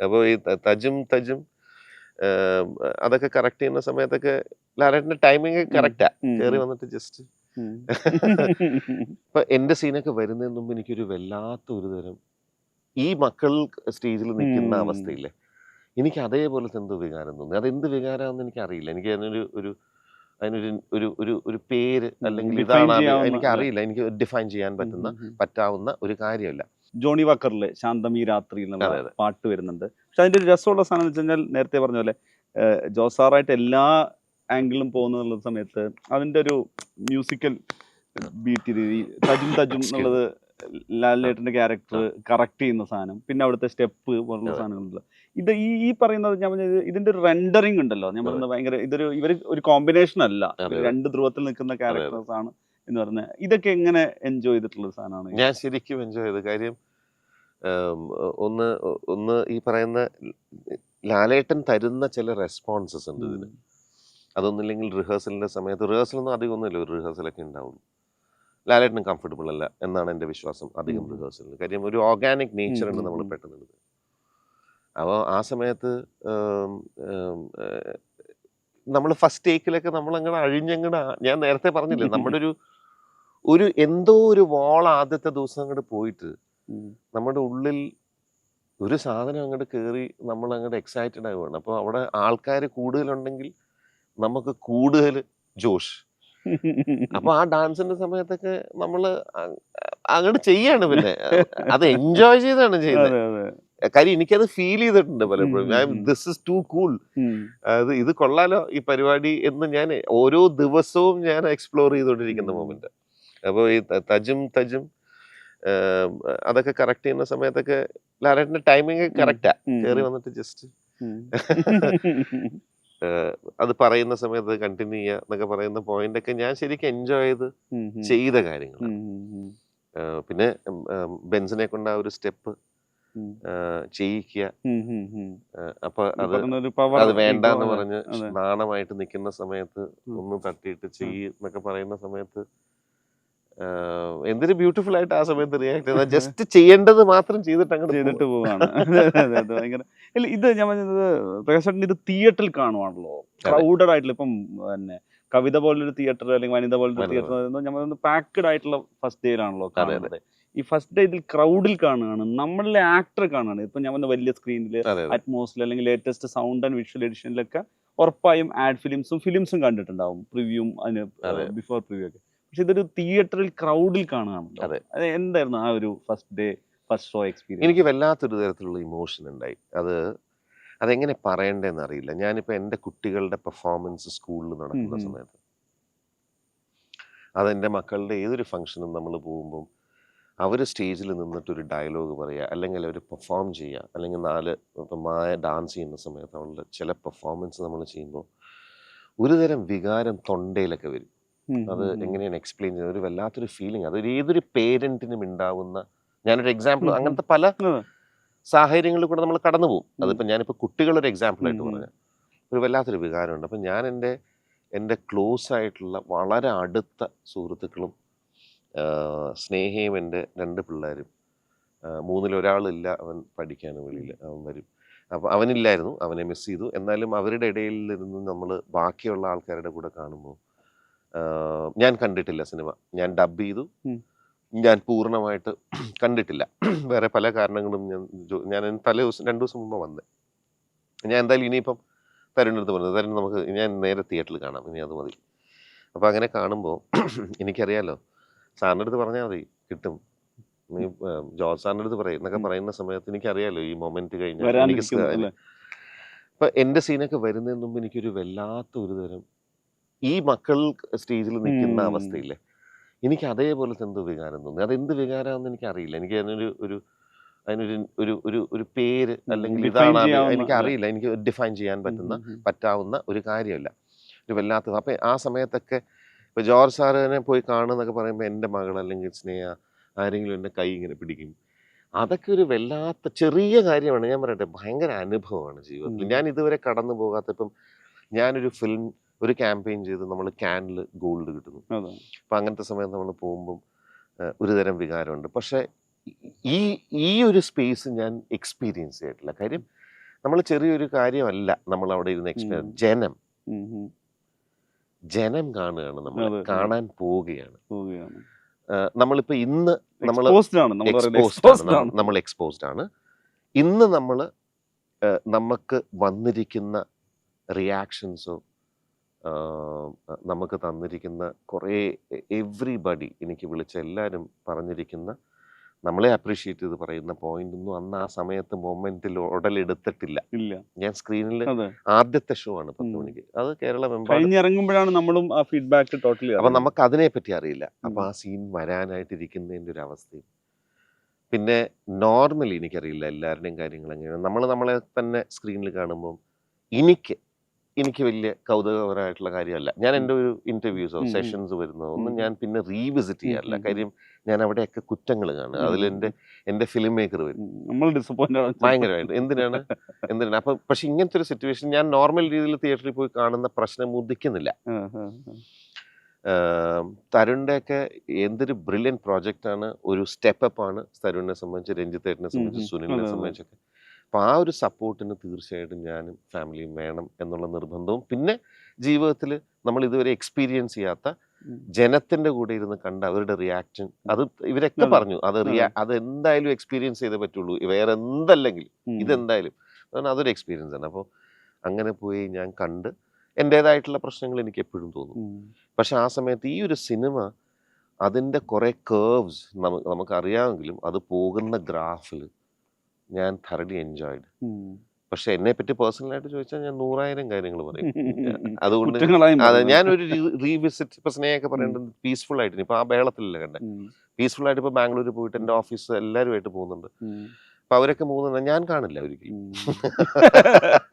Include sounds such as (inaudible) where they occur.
അപ്പോൾ ഈ തജും തജും അതൊക്കെ കറക്റ്റ് ചെയ്യുന്ന സമയത്തൊക്കെ ലാലേട്ടന്റെ ടൈമിങ് കറക്റ്റാ. കയറി വന്നിട്ട് ജസ്റ്റ്. (laughs) ഇപ്പൊ എന്റെ സീനൊക്കെ വരുന്നതിന് മുമ്പ് എനിക്കൊരു വല്ലാത്ത ഒരു തരം ഈ മക്കൾ സ്റ്റേജിൽ നിൽക്കുന്ന. അവസ്ഥയില്ലേ എനിക്ക് അതേപോലത്തെ എന്തോ വികാരം തോന്നി അതെന്ത് വികാരമാണെന്ന് എനിക്ക് അറിയില്ല എനിക്ക് അതിനൊരു ഒരു അതിനൊരു ഒരു ഒരു ഒരു പേര് അല്ലെങ്കിൽ ഇതാണ് എനിക്ക് അറിയില്ല എനിക്ക് ഡിഫൈൻ ചെയ്യാൻ പറ്റുന്ന. പറ്റാവുന്ന ഒരു കാര്യമല്ല ജോണി വാക്കറിലെ ഈ രാത്രി എന്നുള്ള. പാട്ട് വരുന്നുണ്ട്. പക്ഷെ അതിന്റെ ഒരു രസമുള്ള സാധനം എന്ന് വെച്ച് കഴിഞ്ഞാൽ നേരത്തെ പറഞ്ഞ പോലെ ജോസാറായിട്ട് എല്ലാ ആംഗിളും പോകുന്ന സമയത്ത് അതിന്റെ ഒരു മ്യൂസിക്കൽ ബീറ്റ് രീതി തജും തജും. എന്നുള്ളത് ലാലേട്ടന്റെ ക്യാരക്ടർ കറക്റ്റ് ചെയ്യുന്ന സാധനം പിന്നെ അവിടുത്തെ സ്റ്റെപ്പ് പോലുള്ള സാധനങ്ങളുണ്ട് സാധനങ്ങളുണ്ടല്ലോ. ഇത് ഈ ഈ പറയുന്നത് ഞാൻ പറഞ്ഞത് ഇതിന്റെ ഒരു റെൻഡറിങ് ഉണ്ടല്ലോ. ഞാൻ പറയുന്നത് ഭയങ്കര ഇതൊരു ഇവർ ഒരു കോമ്പിനേഷൻ അല്ല. രണ്ട് ധ്രുവത്തിൽ നിൽക്കുന്ന ക്യാരക്ടേഴ്സ് ആണ് എന്ന് പറഞ്ഞ ഇതൊക്കെ എങ്ങനെ എൻജോയ് ചെയ്തിട്ടുള്ള ഒരു സാധനമാണ് ഞാൻ ശരിക്കും എൻജോയ് ചെയ്ത കാര്യം ഒന്ന് ഒന്ന് ഈ പറയുന്ന ലാലേട്ടൻ തരുന്ന ചില റെസ്പോൺസസ് ഉണ്ട് ഇതിന്. അതൊന്നുമില്ലെങ്കിൽ റിഹേഴ്സലിന്റെ സമയത്ത് റിഹേഴ്സലൊന്നും അധികം ഒന്നുമില്ല ഒരു റിഹേഴ്സലൊക്കെ ഉണ്ടാവുള്ളൂ. ലാലേട്ടനും കംഫർട്ടബിൾ അല്ല എന്നാണ് എന്റെ വിശ്വാസം അധികം റിഹേഴ്സലിന് കാര്യം ഒരു ഓർഗാനിക് നേച്ചർ ഉണ്ട് നമ്മൾ. പെട്ടെന്ന് എടുത്ത് അപ്പോൾ ആ സമയത്ത് നമ്മൾ ഫസ്റ്റ് ടേക്കിലൊക്കെ നമ്മൾ അഴിഞ്ഞങ്ങടെ ഞാൻ നേരത്തെ പറഞ്ഞില്ലേ (laughs) നമ്മുടെ ഒരു ഒരു എന്തോ ഒരു വോൾ ആദ്യത്തെ ദിവസം അങ്ങോട്ട് പോയിട്ട് നമ്മുടെ ഉള്ളിൽ ഒരു സാധനം അങ്ങോട്ട് കയറി നമ്മൾ അങ്ങോട്ട് എക്സൈറ്റഡ് ആവുകയാണ് അപ്പോൾ അവിടെ ആൾക്കാർ കൂടുതലുണ്ടെങ്കിൽ നമുക്ക് കൂടുതൽ ജോഷ്. അപ്പൊ ആ ഡാൻസിന്റെ സമയത്തൊക്കെ നമ്മൾ അങ്ങോട്ട് ചെയ്യാണ് പിന്നെ. അത് എൻജോയ് ചെയ്താണ് ചെയ്യുന്നത്. കാര്യം എനിക്കത് ഫീൽ ചെയ്തിട്ടുണ്ട് പലപ്പോഴും. This is too cool. അത് ഇത് കൊള്ളാലോ ഈ പരിപാടി എന്ന് ഞാൻ ഓരോ ദിവസവും ഞാൻ എക്സ്പ്ലോർ ചെയ്തുകൊണ്ടിരിക്കുന്ന. മൊമെന്റ് അപ്പോൾ ഈ തജും തജും അതൊക്കെ കറക്റ്റ് ചെയ്യുന്ന സമയത്തൊക്കെ ലാലേട്ടന്റെ ടൈമിങ് കറക്റ്റാ. കയറി വന്നിട്ട് ജസ്റ്റ്. (laughs) (laughs) അത് പറയുന്ന സമയത്ത് കണ്ടിന്യൂ ചെയ്യുക എന്നൊക്കെ പറയുന്ന പോയിന്റ് ഒക്കെ ഞാൻ ശരിക്കും എൻജോയ് ചെയ്ത്. ചെയ്ത കാര്യങ്ങൾ. പിന്നെ ബെൻസിനെ കൊണ്ട് ആ ഒരു സ്റ്റെപ്പ് ചെയ്യിക്കുക അപ്പൊ അത് അത് വേണ്ടെന്ന് എന്ന് പറഞ്ഞ് നാണമായിട്ട് നിൽക്കുന്ന സമയത്ത്. ഒന്ന് തട്ടിയിട്ട് ചെയ്യ് എന്നൊക്കെ പറയുന്ന സമയത്ത് എന്തൊരു ബ്യൂട്ടിഫുൾ ആയിട്ട് ആ സമയത്ത് റിയാക്ട് ചെയ്താൽ ജസ്റ്റ് ചെയ്യേണ്ടത് മാത്രം ചെയ്തിട്ട് അങ്ങോട്ട് ചെയ്തിട്ട് പോവാണ്. ഭയങ്കര. ഇല്ല ഇത് ഞാൻ പറഞ്ഞത് പ്രകാശ് ഇത് തിയേറ്ററിൽ കാണുവാണല്ലോ. ക്രൗഡഡ് ആയിട്ടുള്ള ഇപ്പം പിന്നെ കവിത പോലൊരു തിയേറ്റർ അല്ലെങ്കിൽ വനിത പോലൊരു. തിയേറ്റർ ഞാൻ പറയുന്നത് പാക്ഡ് ആയിട്ടുള്ള ഫസ്റ്റ് ഡേയിലാണല്ലോ. കാണുന്നത്. ഈ ഫസ്റ്റ് ഡേ ഇതിൽ ക്രൗഡിൽ കാണുകയാണ്. നമ്മളിലെ ആക്ടർ കാണുകയാണ്. ഇപ്പൊ ഞാൻ പറഞ്ഞ വലിയ സ്ക്രീനിൽ അതെ അല്ലെങ്കിൽ ലേറ്റസ്റ്റ് സൗണ്ട് ആൻഡ് വിഷ്വൽ എഡിഷനിലൊക്കെ ഉറപ്പായും ആഡ് ഫിലിംസും ഫിലിംസും കണ്ടിട്ടുണ്ടാവും. പ്രിവ്യൂം അതിന് ബിഫോർ പ്രിവ്യൂ ഒക്കെ. പക്ഷെ ഇതൊരു തിയേറ്ററിൽ ക്രൗഡിൽ കാണുകയാണ് അതെ. എന്തായിരുന്നു ആ ഒരു first day first show experience എനിക്ക് വല്ലാത്തൊരു തരത്തിലുള്ള ഇമോഷൻ ഉണ്ടായി. അത് അതെങ്ങനെ പറയണ്ടേന്ന് അറിയില്ല. ഞാനിപ്പോൾ എന്റെ കുട്ടികളുടെ പെർഫോമൻസ് സ്കൂളിൽ നടക്കുന്ന. സമയത്ത്. അതെന്റെ മക്കളുടെ ഏതൊരു ഫംഗ്ഷനും നമ്മൾ പോകുമ്പം അവർ സ്റ്റേജിൽ നിന്നിട്ടൊരു ഡയലോഗ് പറയുക അല്ലെങ്കിൽ അവർ പെർഫോം ചെയ്യുക അല്ലെങ്കിൽ നാല് ഇപ്പം മായ ഡാൻസ് ചെയ്യുന്ന സമയത്ത് അവളുടെ ചില പെർഫോമൻസ് നമ്മൾ ചെയ്യുമ്പോൾ ഒരുതരം വികാരം തൊണ്ടയിലൊക്കെ വരും. അത് എങ്ങനെയാണ് എക്സ്പ്ലെയിൻ ചെയ്യുന്നത്? ഒരു വല്ലാത്തൊരു ഫീലിംഗ് അത് ഏതൊരു പേരന്റിനും ഉണ്ടാവുന്ന ഞാനൊരു എക്സാമ്പിൾ. അങ്ങനത്തെ പല. സാഹചര്യങ്ങളിൽ കൂടെ നമ്മൾ കടന്നു പോകും. അതിപ്പോൾ ഞാനിപ്പോൾ കുട്ടികളൊരു എക്സാമ്പിൾ ആയിട്ട് ഉം ഉം. പറഞ്ഞ. ഒരു വല്ലാത്തൊരു വികാരമുണ്ട്. അപ്പം ഞാൻ എന്റെ എന്റെ ക്ലോസ് ആയിട്ടുള്ള വളരെ അടുത്ത സുഹൃത്തുക്കളും സ്നേഹയും എന്റെ രണ്ട് പിള്ളേരും. മൂന്നിലൊരാളില്ല അവൻ പഠിക്കാൻ വെളിയിൽ അവൻ വരും. അപ്പോൾ അവനില്ലായിരുന്നു. അവനെ മിസ് ചെയ്തു. എന്നാലും അവരുടെ ഇടയിൽ നിന്ന് നമ്മൾ ബാക്കിയുള്ള ആൾക്കാരുടെ കൂടെ കാണുമ്പോൾ ഞാൻ കണ്ടിട്ടില്ല സിനിമ. ഞാൻ ഡബ് ചെയ്തു. ഞാൻ പൂർണമായിട്ട് കണ്ടിട്ടില്ല. വേറെ പല കാരണങ്ങളും ഞാൻ ഞാൻ തലേ ദിവസം രണ്ടു ദിവസം മുമ്പ് വന്നേ. ഞാൻ എന്തായാലും ഇനിയിപ്പം തരുണിന്റെ അടുത്ത് പറഞ്ഞു തരുൺ നമുക്ക് ഞാൻ നേരെ തിയേറ്ററിൽ കാണാം ഇനി അത് മതി. അപ്പോൾ അങ്ങനെ കാണുമ്പോൾ എനിക്കറിയാലോ സാറിന്റെ അടുത്ത് പറഞ്ഞാൽ മതി കിട്ടും. നീ ജോർജ് സാറിന്റെ അടുത്ത് പറയും എന്നൊക്കെ പറയുന്ന സമയത്ത് എനിക്കറിയാലോ ഈ മൊമെന്റ് കഴിഞ്ഞാൽ എനിക്ക് ഇപ്പൊ എന്റെ സീനൊക്കെ വരുന്നതിന് മുമ്പ് എനിക്കൊരു വല്ലാത്ത ഒരു തരം ഈ മക്കൾ സ്റ്റേജിൽ നിൽക്കുന്ന. അവസ്ഥയില്ലേ? എനിക്ക് അതേപോലത്തെ എന്തോ വികാരം തോന്നി. എന്ത് വികാരമാണെന്ന് എനിക്ക് അറിയില്ല എനിക്ക് അതിനൊരു ഒരു അതിനൊരു ഒരു ഒരു ഒരു പേര്. അല്ലെങ്കിൽ ഇതാണ് എനിക്ക് അറിയില്ല എനിക്ക് ഡിഫൈൻ ചെയ്യാൻ പറ്റുന്ന. പറ്റാവുന്ന ഒരു കാര്യമല്ല. ഒരു വല്ലാത്തത്. അപ്പം ആ സമയത്തൊക്കെ ഇപ്പോൾ ജോർജ് സാറിനെ പോയി കാണുന്നൊക്കെ പറയുമ്പോൾ എന്റെ മകൾ അല്ലെങ്കിൽ സ്നേഹ ആരെങ്കിലും എന്റെ കൈ ഇങ്ങനെ പിടിക്കും. അതൊക്കെ ഒരു വല്ലാത്ത ചെറിയ കാര്യമാണ്. ഞാൻ പറയട്ടെ ഭയങ്കര അനുഭവമാണ് ജീവിതത്തിൽ. ഞാൻ ഇതുവരെ കടന്നു പോകാത്ത ഇപ്പം ഞാനൊരു ഫിലിം ഒരു ക്യാമ്പയിൻ ചെയ്ത് നമ്മൾ ക്യാനിൽ ഗോൾഡ് കിട്ടുന്നു. അപ്പം അങ്ങനത്തെ സമയത്ത് നമ്മൾ പോകുമ്പം ഒരു തരം വികാരമുണ്ട്. പക്ഷേ ഈ ഈ ഒരു സ്പേസ് ഞാൻ എക്സ്പീരിയൻസ് ചെയ്തിട്ടില്ല. കാര്യം നമ്മൾ ചെറിയൊരു കാര്യമല്ല നമ്മൾ അവിടെ ഇരുന്ന് എക്സ്പീരിയൻസ് ജനം. ജനം കാണുകയാണ് നമ്മൾ. കാണാൻ പോവുകയാണ്. നമ്മളിപ്പോൾ ഇന്ന് നമ്മൾ നമ്മൾ എക്സ്പോസ്ഡ് ആണ്. ഇന്ന് നമ്മൾ നമുക്ക് വന്നിരിക്കുന്ന റിയാക്ഷൻസോ നമുക്ക് തന്നിരിക്കുന്ന കുറേ എവ്രിബഡി എനിക്ക് വിളിച്ച എല്ലാവരും പറഞ്ഞിരിക്കുന്ന നമ്മളെ അപ്രീഷിയേറ്റ് ചെയ്ത് പറയുന്ന പോയിന്റ് ഒന്നും അന്ന് ആ സമയത്ത് മൊമെന്റിൽ ഉടലെടുത്തിട്ടില്ല. ഇല്ല. ഞാൻ സ്ക്രീനിൽ ആദ്യത്തെ ഷോ ആണ് പത്ത്. മണിക്ക്. അത് കേരളം കഴിഞ്ഞിറങ്ങുമ്പോഴാണ് നമ്മളും ആ ഫീഡ്ബാക്ക് ടോട്ടലി അപ്പൊ നമുക്ക് അതിനെ പറ്റി അറിയില്ല. അപ്പൊ ആ സീൻ വരാനായിട്ടിരിക്കുന്നതിന്റെ ഒരു അവസ്ഥയും. പിന്നെ നോർമലി എനിക്കറിയില്ല എല്ലാവരുടെയും കാര്യങ്ങൾ എങ്ങനെയാണ് നമ്മൾ നമ്മളെ തന്നെ സ്ക്രീനിൽ കാണുമ്പോൾ എനിക്ക് എനിക്ക് വലിയ കൗതുകപരമായിട്ടുള്ള കാര്യമല്ല. ഞാൻ എന്റെ ഒരു ഉം. സെഷൻസ് വരുന്നോ ഒന്നും ഞാൻ പിന്നെ റീവിസിറ്റ് ചെയ്യാറില്ല. കാര്യം ഞാൻ അവിടെയൊക്കെ കുറ്റങ്ങൾ കാണുക ഉം, അതിൽ എന്റെ എന്റെ ഫിലിം മേക്കർ വരും. നമ്മൾ ഡിസപ്പോയിന്റ് ഭയങ്കരമായിട്ട്. എന്തിനാണ്? എന്തിനാണ്? അപ്പൊ പക്ഷെ ഇങ്ങനത്തെ ഒരു സിറ്റുവേഷൻ ഞാൻ നോർമൽ രീതിയിൽ തിയേറ്ററിൽ പോയി കാണുന്ന പ്രശ്നം ഉദിക്കുന്നില്ല ആ. തരുണിന്റെയൊക്കെ എന്തൊരു ബ്രില്യൻ പ്രോജക്റ്റ് ആണ്. ഒരു സ്റ്റെപ്പ് അപ്പ് ആണ് തരുണിനെ സംബന്ധിച്ച് രഞ്ജിത്തേട്ടനെ സംബന്ധിച്ച്. സുനിലിനെ. സംബന്ധിച്ചൊക്കെ. അപ്പൊ ആ ഒരു സപ്പോർട്ടിന് തീർച്ചയായിട്ടും ഞാനും ഫാമിലിയും വേണം എന്നുള്ള നിർബന്ധവും. പിന്നെ ജീവിതത്തിൽ നമ്മൾ ഇതുവരെ എക്സ്പീരിയൻസ് ചെയ്യാത്ത ജനത്തിന്റെ ജനത്തിന്റെ കൂടെ ഇരുന്ന് കണ്ട അവരുടെ റിയാക്ഷൻ അത് ഇവരൊക്കെ പറഞ്ഞു. അത് റിയാ അത് എന്തായാലും എക്സ്പീരിയൻസ് ചെയ്തേ പറ്റുള്ളൂ. വേറെ എന്തല്ലെങ്കിലും. ഇതെന്തായാലും. കാരണം അതൊരു എക്സ്പീരിയൻസ് ആണ്. അപ്പോൾ അങ്ങനെ പോയി ഞാൻ കണ്ട് എന്റെതായിട്ടുള്ള പ്രശ്നങ്ങൾ എനിക്ക് എപ്പോഴും തോന്നും. പക്ഷെ ആ സമയത്ത് ഈ ഒരു സിനിമ അതിന്റെ കുറേ കേർവ്സ് നമുക്ക് നമുക്കറിയാമെങ്കിലും അത് പോകുന്ന ഗ്രാഫിൽ ഞാൻ തറലി എൻജോയ്ഡ്. പക്ഷെ എന്നെ പറ്റി പേഴ്സണലായിട്ട് ചോദിച്ചാൽ ഞാൻ നൂറായിരം കാര്യങ്ങൾ പറയും അതുകൊണ്ട് അതെ. ഞാനൊരു റീവിസിറ്റ് ഇപ്പൊ സ്നേഹമൊക്കെ പറയേണ്ടത് പീസ്ഫുൾ ആയിട്ട് ഇപ്പൊ ആ ബേളത്തിലല്ല കണ്ടേ. പീസ്ഫുൾ ആയിട്ട് ഇപ്പൊ ബാംഗ്ലൂർ പോയിട്ട് എന്റെ ഓഫീസ് എല്ലാവരുമായിട്ട് പോകുന്നുണ്ട്. അപ്പൊ അവരൊക്കെ പോകുന്നത് ഞാൻ കാണില്ല ഒരിക്കലും. (laughs)